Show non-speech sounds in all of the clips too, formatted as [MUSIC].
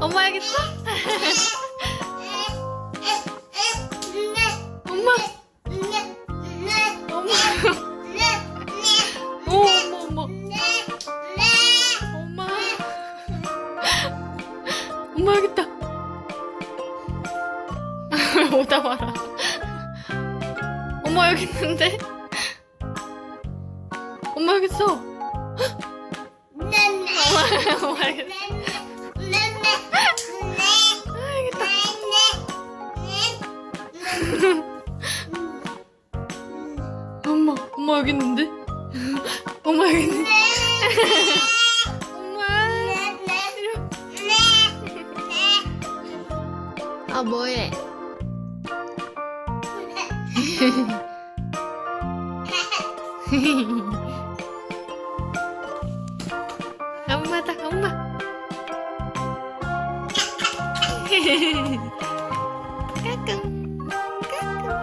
엄마 알겠어? 엄마. 엄마. 오, 어머 어머. 엄마. 엄마 알겠다. [LAUGHS] 오다 와라. 엄마 여기 있는데? 엄마 여기 있어. 엄마 엄마 엄마 엄마 여기 있는데? 엄마 여기 있는데? 엄마. 아 뭐해 [LAUGHS] 엄마다 엄마. 까꿍 까꿍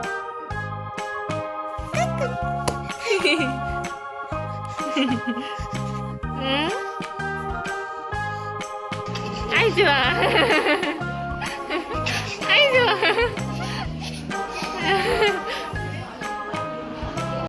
응? 아이 좋아